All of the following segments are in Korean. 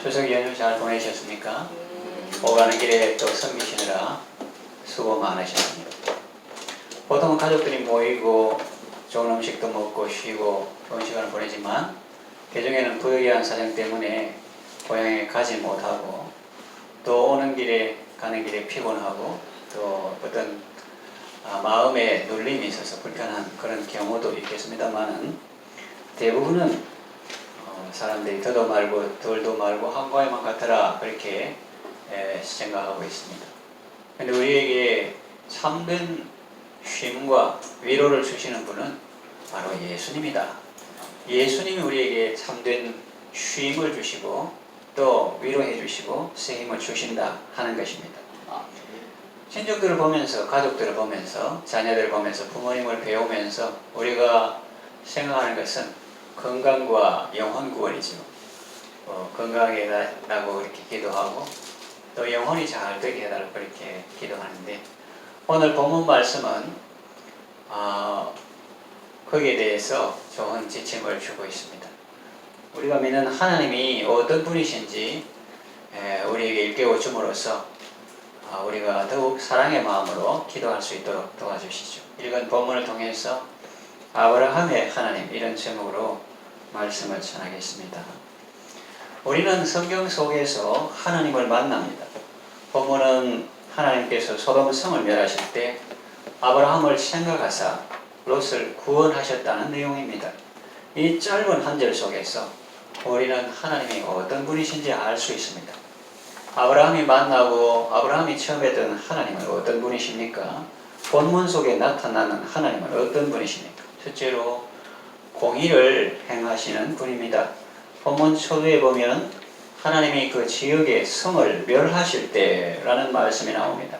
추석 연휴 잘 보내셨습니까? 오가는 길에 또 섬기시느라 수고 많으셨습니다. 보통 가족들이 모이고 좋은 음식도 먹고 쉬고 좋은 시간을 보내지만 개중에는 부득이한 사정 때문에 고향에 가지 못하고 또 오는 길에 가는 길에 피곤하고 또 어떤 아, 마음에 눌림이 있어서 불편한 그런 경우도 있겠습니다만은 대부분은 어, 사람들이 더도 말고 덜도 말고 한과에만 같더라 그렇게 에, 생각하고 있습니다. 근데 우리에게 참된 쉼과 위로를 주시는 분은 바로 예수님이다. 예수님이 우리에게 참된 쉼을 주시고 또 위로해 주시고 새 힘을 주신다 하는 것입니다. 친족들을 보면서 가족들을 보면서 자녀들을 보면서 부모님을 배우면서 우리가 생각하는 것은 건강과 영혼 구원이죠. 어, 건강하게 나- 나고 그렇게 기도하고 또 영혼이 잘 되게 해달라고 그렇게 기도하는데 오늘 본문 말씀은 아, 거기에 대해서 좋은 지침을 주고 있습니다. 우리가 믿는 하나님이 어떤 분이신지 에, 우리에게 일깨워 줌으로써 아, 우리가 더욱 사랑의 마음으로 기도할 수 있도록 도와주시죠. 읽은 본문을 통해서 아브라함의 하나님 이런 제목으로 말씀을 전하겠습니다. 우리는 성경 속에서 하나님을 만납니다. 본문은 하나님께서 소돔 성을 멸하실 때 아브라함을 생각하사 롯을 구원하셨다는 내용입니다. 이 짧은 한 절 속에서 우리는 하나님이 어떤 분이신지 알 수 있습니다. 아브라함이 만나고 아브라함이 처음 했던 하나님은 어떤 분이십니까? 본문 속에 나타나는 하나님은 어떤 분이십니까? 첫째로 공의를 행하시는 분입니다. 본문 초두에 보면 하나님이 그 지역의 성을 멸하실 때라는 말씀이 나옵니다.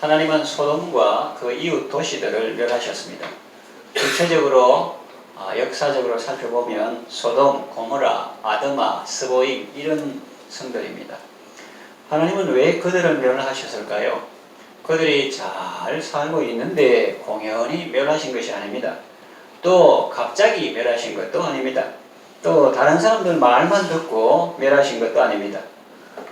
하나님은 소돔과 그 이웃 도시들을 멸하셨습니다. 구체적으로 아, 역사적으로 살펴보면 소돔, 고모라, 아드마, 스보임 이런 성들입니다. 하나님은 왜 그들을 멸하셨을까요? 그들이 잘 살고 있는데 공연히 멸하신 것이 아닙니다. 또 갑자기 멸하신 것도 아닙니다. 또 다른 사람들 말만 듣고 멸하신 것도 아닙니다.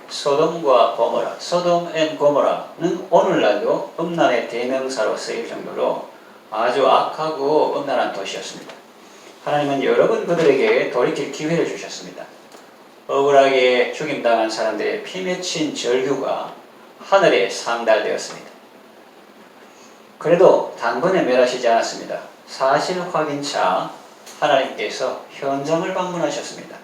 소돔과 고모라, 소돔 앤 고모라는 오늘날도 음란의 대명사로 쓰일 정도로 아주 악하고 음란한 도시였습니다. 하나님은 여러 번 그들에게 돌이킬 기회를 주셨습니다. 억울하게 죽임당한 사람들의 피 맺힌 절규가 하늘에 상달되었습니다. 그래도 단번에 멸하시지 않았습니다. 사실 확인차 하나님께서 현장을 방문하셨습니다.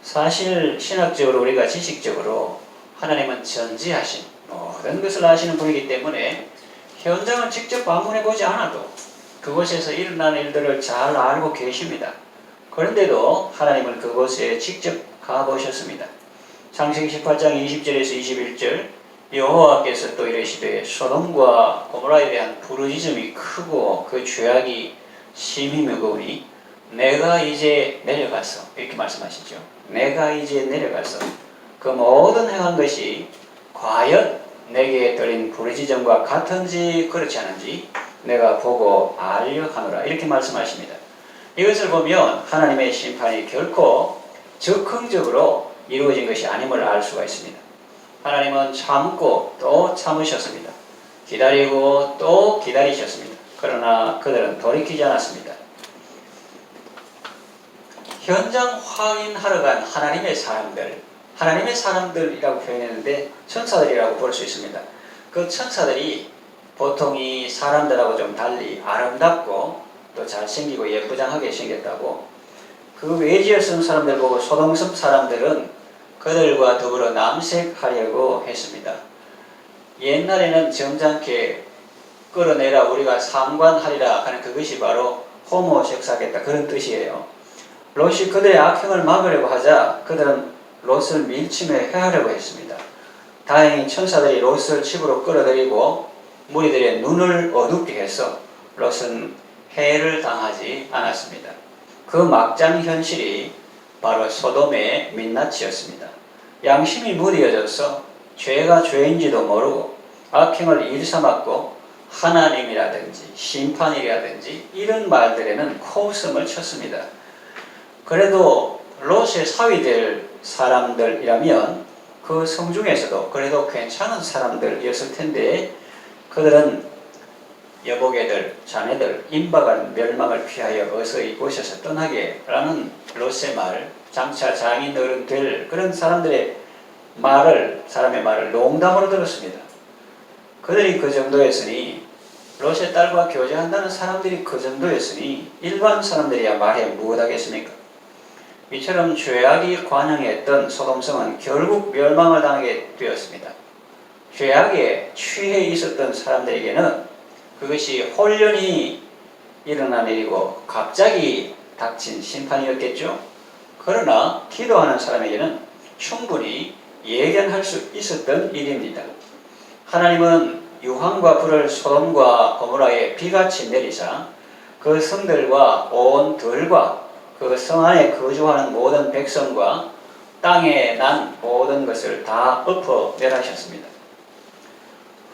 사실 신학적으로 우리가 지식적으로 하나님은 전지하신 모든 것을 아시는 분이기 때문에 현장을 직접 방문해 보지 않아도 그곳에서 일어나는 일들을 잘 알고 계십니다. 그런데도 하나님은 그곳에 직접 가보셨습니다. 창세기 18장 20절에서 21절 여호와께서 또 이르시되 소돔과 고모라에 대한 부르짖음이 크고 그 죄악이 심히 무거우니 내가 이제 내려가서 이렇게 말씀하시죠. 내가 이제 내려가서 그 모든 행한 것이 과연 내게 드린 부르짖음과 같은지 그렇지 않은지 내가 보고 알려 하노라 이렇게 말씀하십니다. 이것을 보면 하나님의 심판이 결코 적극적으로 이루어진 것이 아님을 알 수가 있습니다. 하나님은 참고 또 참으셨습니다. 기다리고 또 기다리셨습니다. 그러나 그들은 돌이키지 않았습니다. 현장 확인하러 간 하나님의 사람들, 하나님의 사람들이라고 표현했는데 천사들이라고 볼 수 있습니다. 그 천사들이 보통 이 사람들하고 좀 달리 아름답고 또 잘생기고 예쁘장하게 생겼다고 그 외지에 쓴 사람들 보고 소동섬 사람들은 그들과 더불어 남색하려고 했습니다. 옛날에는 점잖게 끌어내라 우리가 상관하리라 하는 그것이 바로 호모섹스하겠다 그런 뜻이에요. 롯이 그들의 악행을 막으려고 하자 그들은 롯을 밀침해 해하려고 했습니다. 다행히 천사들이 롯을 집으로 끌어들이고 무리들의 눈을 어둡게 해서 롯은 해를 당하지 않았습니다. 그 막장 현실이 바로 소돔의 민낯이었습니다. 양심이 무디어져서 죄가 죄인지도 모르고 악행을 일삼았고 하나님이라든지 심판이라든지 이런 말들에는 코웃음을 쳤습니다. 그래도 롯의 사위될 사람들이라면 그 성중에서도 그래도 괜찮은 사람들이었을 텐데 그들은 여보게들, 자네들, 임박한 멸망을 피하여 어서 이곳에서 떠나게 라는 롯의 말, 장차 장인 어른 될 그런 사람들의 말을, 사람의 말을 농담으로 들었습니다. 그들이 그 정도였으니 롯의 딸과 교제한다는 사람들이 그 정도였으니 일반 사람들이야 말해 무엇하겠습니까? 이처럼 죄악이 관영했던 소돔성은 결국 멸망을 당하게 되었습니다. 죄악에 취해 있었던 사람들에게는 그것이 홀연히 일어난 일이고 갑자기 닥친 심판이었겠죠. 그러나 기도하는 사람에게는 충분히 예견할 수 있었던 일입니다. 하나님은 유황과 불을 소돔과 고모라에 비같이 내리사 그 성들과 온 들과 그 성 안에 거주하는 모든 백성과 땅에 난 모든 것을 다 엎어 멸하셨습니다.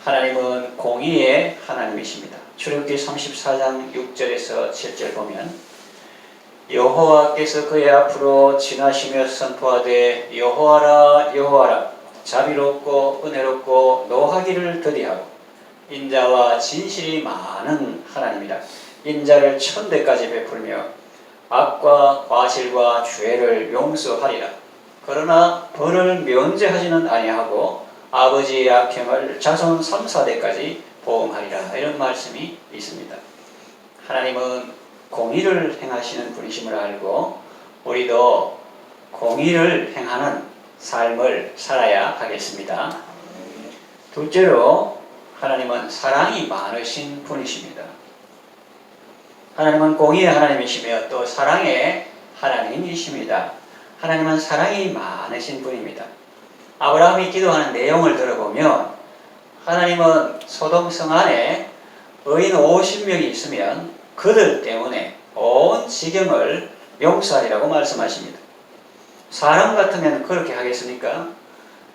하나님은 공의의 하나님이십니다. 출애굽기 34장 6절에서 7절 보면 여호와께서 그의 앞으로 지나시며 선포하되 여호와라 여호와라 자비롭고 은혜롭고 노하기를 더디하고 인자와 진실이 많은 하나님이라. 인자를 천대까지 베풀며 악과 과실과 죄를 용서하리라. 그러나 벌을 면제하지는 아니하고 아버지의 악행을 자손 3, 4대까지 보응하리라. 이런 말씀이 있습니다. 하나님은 공의를 행하시는 분이심을 알고 우리도 공의를 행하는 삶을 살아야 하겠습니다. 둘째로 하나님은 사랑이 많으신 분이십니다. 하나님은 공의의 하나님이시며 또 사랑의 하나님이십니다. 하나님은 사랑이 많으신 분입니다. 아브라함이 기도하는 내용을 들어보면 하나님은 소돔성 안에 의인 50명이 있으면 그들 때문에 온 지경을 용서하리라고 말씀하십니다. 사람 같으면 그렇게 하겠습니까?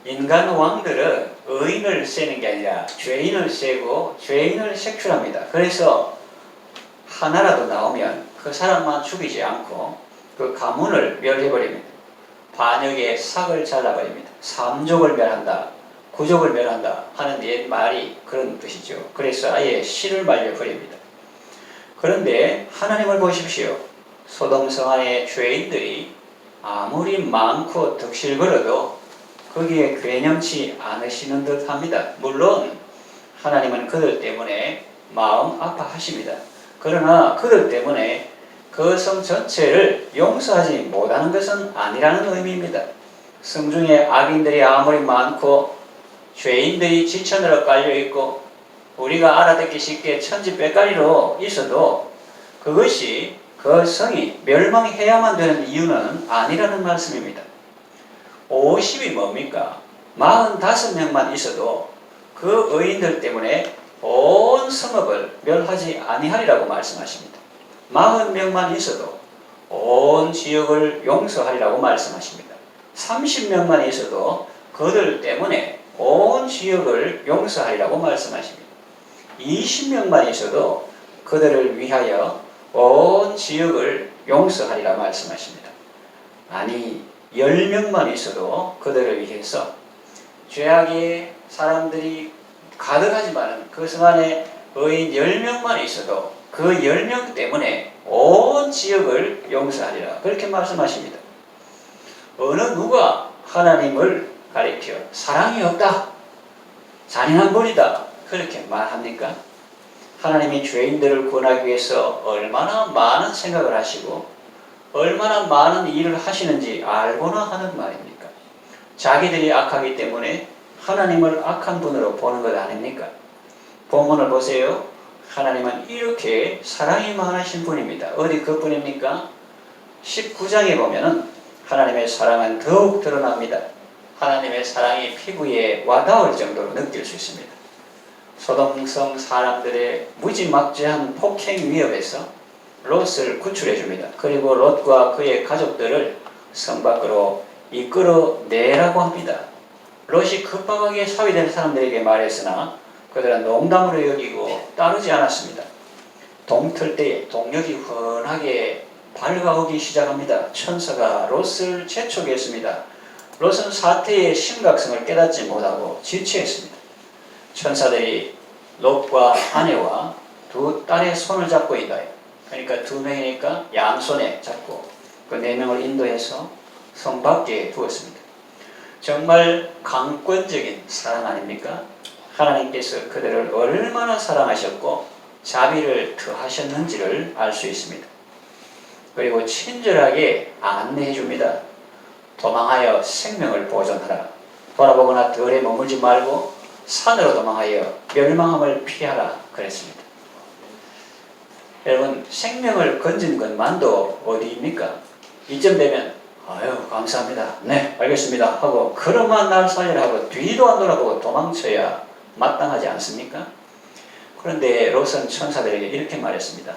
인간 왕들은 의인을 세는 게 아니라 죄인을 세고 죄인을 색출합니다. 그래서 하나라도 나오면 그 사람만 죽이지 않고 그 가문을 멸해버립니다. 반역의 삭을 잘라버립니다. 삼족을 멸한다. 구족을 멸한다 하는 옛 말이 그런 뜻이죠. 그래서 아예 씨를 말려버립니다. 그런데 하나님을 보십시오. 소돔성 안의 죄인들이 아무리 많고 덕실거려도 거기에 괴념치 않으시는 듯 합니다. 물론 하나님은 그들 때문에 마음 아파하십니다. 그러나 그들 때문에 그 성 전체를 용서하지 못하는 것은 아니라는 의미입니다. 성중에 악인들이 아무리 많고 죄인들이 지천으로 깔려 있고 우리가 알아듣기 쉽게 천지백가리로 있어도 그것이 그 성이 멸망해야만 되는 이유는 아니라는 말씀입니다. 50이 뭡니까? 45명만 있어도 그 의인들 때문에 온 성읍을 멸하지 아니하리라고 말씀하십니다. 40명만 있어도 온 지역을 용서하리라고 말씀하십니다. 30명만 있어도 그들 때문에 온 지역을 용서하리라고 말씀하십니다. 20명만 있어도 그들을 위하여 온 지역을 용서하리라 말씀하십니다. 아니 10명만 있어도 그들을 위해서 죄악의 사람들이 가득하지만 그 성 안에 의인 10명만 있어도 그 10명 때문에 온 지역을 용서하리라 그렇게 말씀하십니다. 어느 누가 하나님을 가리켜 사랑이 없다. 잔인한 분이다. 그렇게 말합니까? 하나님이 죄인들을 구원하기 위해서 얼마나 많은 생각을 하시고 얼마나 많은 일을 하시는지 알고나 하는 말입니까? 자기들이 악하기 때문에 하나님을 악한 분으로 보는 것 아닙니까? 본문을 보세요. 하나님은 이렇게 사랑이 많으신 분입니다. 어디 그 분입니까? 19장에 보면은 하나님의 사랑은 더욱 드러납니다. 하나님의 사랑이 피부에 와닿을 정도로 느낄 수 있습니다. 소돔성 사람들의 무지막지한 폭행 위협에서 롯을 구출해 줍니다. 그리고 롯과 그의 가족들을 성 밖으로 이끌어내라고 합니다. 롯이 급박하게 사위된 사람들에게 말했으나 그들은 농담으로 여기고 따르지 않았습니다. 동틀 때에 동력이 훤하게 밝아오기 시작합니다. 천사가 롯을 재촉했습니다. 롯은 사태의 심각성을 깨닫지 못하고 지체했습니다. 천사들이 롯과 아내와 두 딸의 손을 잡고 인도해. 그러니까 두 명이니까 양손에 잡고 그 네 명을 인도해서 성 밖에 두었습니다. 정말 강권적인 사랑 아닙니까? 하나님께서 그들을 얼마나 사랑하셨고 자비를 더하셨는지를 알 수 있습니다. 그리고 친절하게 안내해 줍니다. 도망하여 생명을 보존하라. 돌아보거나 덜에 머물지 말고 산으로 도망하여 멸망함을 피하라 그랬습니다. 여러분 생명을 건진 것만도 어디입니까? 이쯤 되면 아유 감사합니다. 네 알겠습니다 하고 그러만 날 살리라고 뒤도 안 돌아보고 도망쳐야 마땅하지 않습니까? 그런데 롯은 천사들에게 이렇게 말했습니다.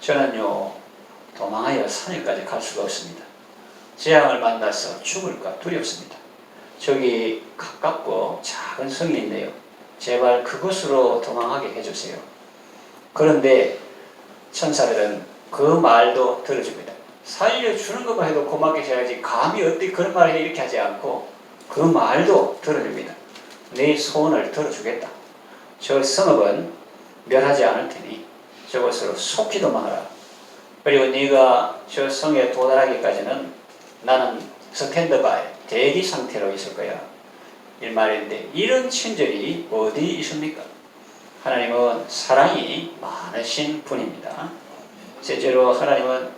저는요 도망하여 산에까지 갈 수가 없습니다. 재앙을 만나서 죽을까 두렵습니다. 저기 가깝고 작은 있네요. 제발 그곳으로 도망하게 해주세요. 그런데 천사들은 그 말도 들어줍니다. 살려주는 것만 해도 고맙게 해야지 감히 어떻게 그런 말을 해 이렇게 하지 않고 그 말도 들어줍니다. 내 소원을 들어주겠다. 저 성읍은 멸하지 않을 테니 저것으로 속히 도망하라. 그리고 네가 저 성에 도달하기까지는 나는 스탠드바이 대기 상태로 있을 거야. 이 말인데 이런 친절이 어디 있습니까? 하나님은 사랑이 많으신 분입니다. 실제로 하나님은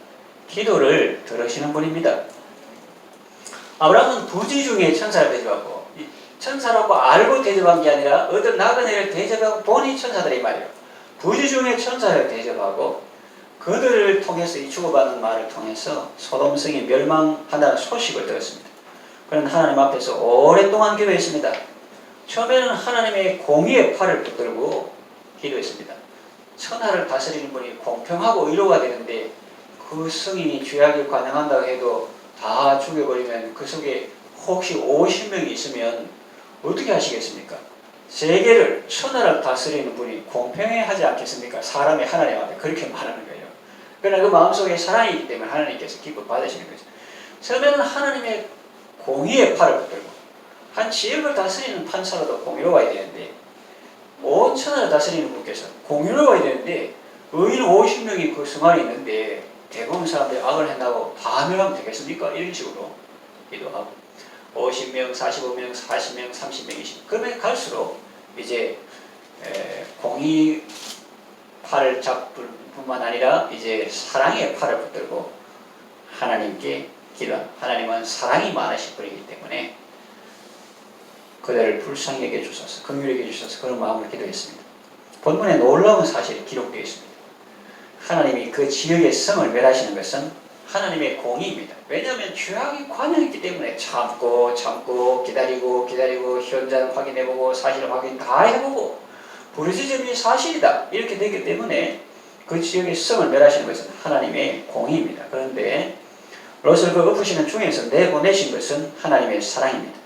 기도를 들으시는 분입니다. 아브라함은 부지 중에 천사를 대접하고 이 천사라고 알고 대접한 게 아니라 어떤 나그네를 대접하고 보니 천사들이 말이에요. 부지 중에 천사를 대접하고 그들을 통해서 이 주고받는 말을 통해서 소돔성이 멸망한다는 소식을 들었습니다. 그는 하나님 앞에서 오랫동안 기도했습니다. 처음에는 하나님의 공의의 팔을 붙들고 기도했습니다. 천하를 다스리는 분이 공평하고 의로가 되는데 그 성인이 죄악이 가능한다고 해도 다 죽여버리면 그 속에 혹시 50명이 있으면 어떻게 하시겠습니까? 세계를 천하를 다스리는 분이 공평해 하지 않겠습니까? 사람이 하나님 앞에 그렇게 말하는 거예요. 그러나 그 마음속에 사랑이 있기 때문에 하나님께서 기뻐 받으시는 거죠. 처음에는 하나님의 공의의 팔을 붙들고 한 지역을 다스리는 판사로도 공의로워야 되는데 온 천하를 다스리는 분께서 공의로워야 되는데 의인 50명이 그성 안에 있는데 대부분 사람들이 악을 한다고 다 멸하면 되겠습니까? 이런 식으로 기도하고 50명, 45명, 40명, 30명, 20명 그러면 갈수록 이제 에, 공의 팔을 잡을 뿐만 아니라 이제 사랑의 팔을 붙들고 하나님께 기도 하나님은 사랑이 많으신 분이기 때문에 그들을 불쌍히 여겨 주소서, 긍휼히 여겨 주소서 그런 마음을 기도했습니다. 본문에 놀라운 사실이 기록되어 있습니다. 하나님이 그 지역의 성을 멸하시는 것은 하나님의 공의입니다. 왜냐하면 죄악이 관여했기 때문에 참고 참고 기다리고 기다리고 현장 확인해보고 사실 확인 다 해보고 부르짖음이 사실이다 이렇게 되기 때문에 그 지역의 성을 멸하시는 것은 하나님의 공의입니다. 그런데 롯을 그 엎으시는 중에서 내보내신 것은 하나님의 사랑입니다.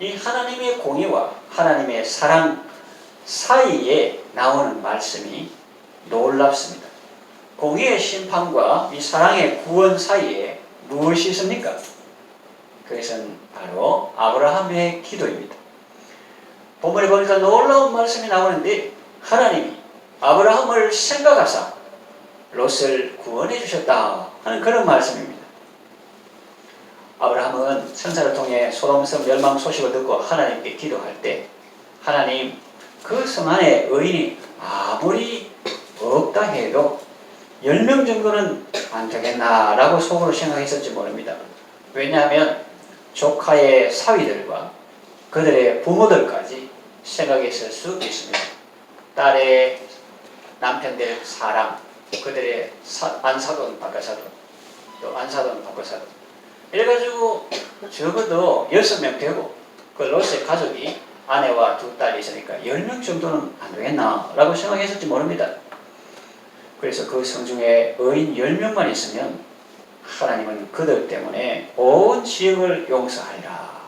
이 하나님의 공의와 하나님의 사랑 사이에 나오는 말씀이 놀랍습니다. 공의의 심판과 이 사랑의 구원 사이에 무엇이 있습니까? 그것은 바로 아브라함의 기도입니다. 본문에 보니까 놀라운 말씀이 나오는데 하나님이 아브라함을 생각하사 롯을 구원해 주셨다 하는 그런 말씀입니다. 아브라함은 천사를 통해 소돔성 멸망 소식을 듣고 하나님께 기도할 때 하나님 그 성 안에 의인이 아무리 없다 해도 10명 정도는 안 되겠나라고 속으로 생각했을지 모릅니다. 왜냐하면 조카의 사위들과 그들의 부모들까지 생각했을 수 있습니다. 딸의 남편들 사랑, 그들의 사, 안사돈, 바깥사돈, 또 안사돈, 바깥사돈. 이래가지고 적어도 6명 되고 그 롯의 가족이 아내와 두 딸이 있으니까 10명 정도는 안 되겠나 라고 생각했을지 모릅니다. 그래서 그 성 중에 의인 10명만 있으면 하나님은 그들 때문에 온 지역을 용서하리라.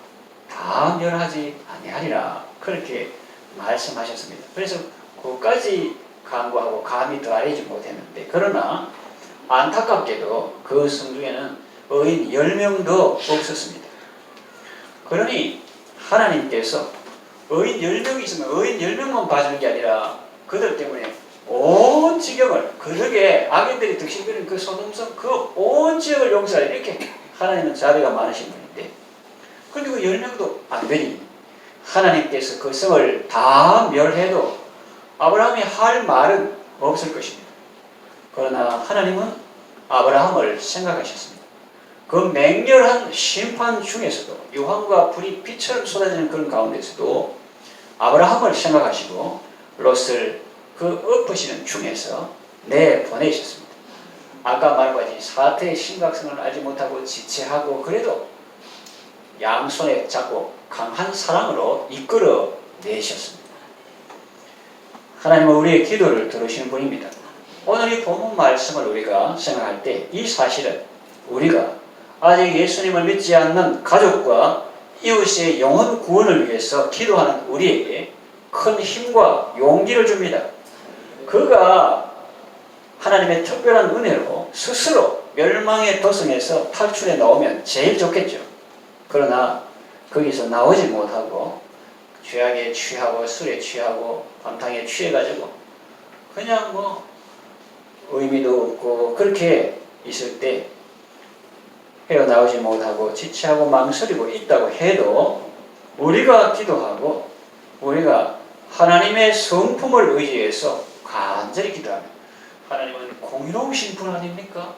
다 멸하지 아니하리라. 그렇게 말씀하셨습니다. 그래서 그까지 간구하고 감히 더하지 못했는데 그러나 안타깝게도 그 성 중에는 의인 10명도 없었습니다. 그러니 하나님께서 의인 10명이 있으면 의인 10명만 봐주는 게 아니라 그들 때문에 온 지경을 그러게 악인들이 득실거리는 그 소돔성 그 온 지역을 용서하려 이렇게 하나님은 자비가 많으신 분인데 근데 그 10명도 안 되니 하나님께서 그 성을 다 멸해도 아브라함이 할 말은 없을 것입니다. 그러나 하나님은 아브라함을 생각하셨습니다. 그 맹렬한 심판 중에서도 유황과 불이 빛처럼 쏟아지는 그런 가운데서도 아브라함을 생각하시고 롯을 그 엎으시는 중에서 내보내셨습니다. 아까 말한 것 같이 사태의 심각성을 알지 못하고 지체하고 그래도 양손에 잡고 강한 사랑으로 이끌어 내셨습니다. 하나님은 우리의 기도를 들으시는 분입니다. 오늘 이 본문 말씀을 우리가 생각할 때 이 사실은 우리가 아직 예수님을 믿지 않는 가족과 이웃의 영혼 구원을 위해서 기도하는 우리에게 큰 힘과 용기를 줍니다. 그가 하나님의 특별한 은혜로 스스로 멸망의 도성에서 탈출해 나오면 제일 좋겠죠. 그러나 거기서 나오지 못하고 죄악에 취하고 술에 취하고 밤탕에 취해가지고 그냥 뭐 의미도 없고 그렇게 있을 때 헤어나오지 못하고 지체하고 망설이고 있다고 해도 우리가 기도하고 우리가 하나님의 성품을 의지해서 간절히 기도하면 하나님은 공의로우신 분 아닙니까?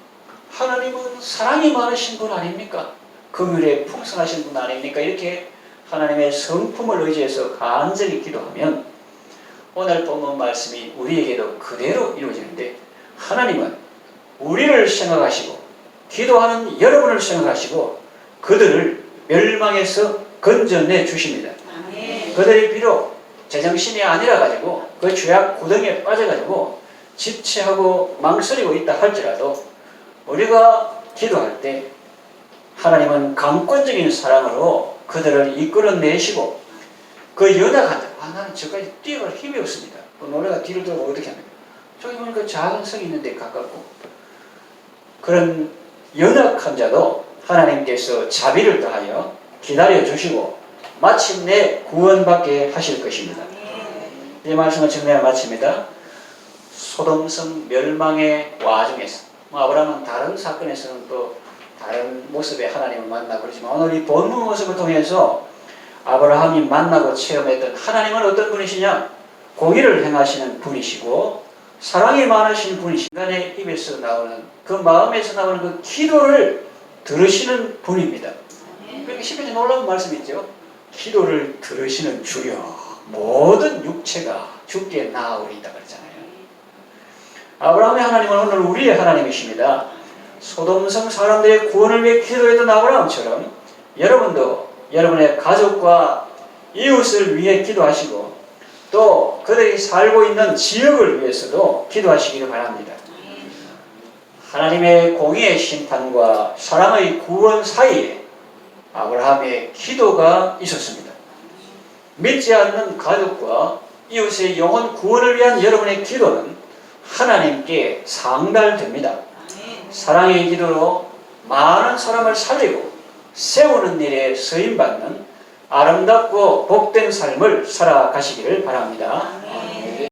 하나님은 사랑이 많으신 분 아닙니까? 긍휼에 풍성하신 분 아닙니까? 이렇게 하나님의 성품을 의지해서 간절히 기도하면 오늘 본문 말씀이 우리에게도 그대로 이루어지는데 하나님은 우리를 생각하시고 기도하는 여러분을 생각하시고 그들을 멸망에서 건져내 주십니다. 그들이 비록 제정신이 아니라 가지고 그 죄악 구덩이에 빠져가지고 지체하고 망설이고 있다 할지라도 우리가 기도할 때 하나님은 강권적인 사랑으로 그들을 이끌어내시고 그 연약한 자, 아 나는 저까지 뛰어갈 힘이 없습니다. 그 노래가 뒤를 돌고 어떻게 합니까? 저기 보니까 작은 성이 있는데 가깝고 그런 연약한 자도 하나님께서 자비를 더하여 기다려 주시고 마침내 구원받게 하실 것입니다. 이 말씀을 정리하여 마칩니다. 소돔성 멸망의 와중에서 뭐 아브라함은 다른 사건에서는 또 다른 모습의 하나님을 만나고 그러지만 오늘 이 본문 모습을 통해서 아브라함이 만나고 체험했던 하나님은 어떤 분이시냐? 공의를 행하시는 분이시고 사랑이 많으신 분이시 인간의 입에서 나오는 그 마음에서 나오는 그 기도를 들으시는 분입니다. 그러니까 십편에 놀라운 말씀이 있죠. 기도를 들으시는 주여 모든 육체가 죽게 나으리다 그랬잖아요. 아브라함의 하나님은 오늘 우리의 하나님이십니다. 소돔성 사람들의 구원을 위해 기도했던 아브라함처럼 여러분도 여러분의 가족과 이웃을 위해 기도하시고 또 그들이 살고 있는 지역을 위해서도 기도하시기를 바랍니다. 하나님의 공의의 심판과 사랑의 구원 사이에 아브라함의 기도가 있었습니다. 믿지 않는 가족과 이웃의 영혼 구원을 위한 여러분의 기도는 하나님께 상달됩니다. 사랑의 기도로 많은 사람을 살리고 세우는 일에 쓰임받는 아름답고 복된 삶을 살아가시기를 바랍니다.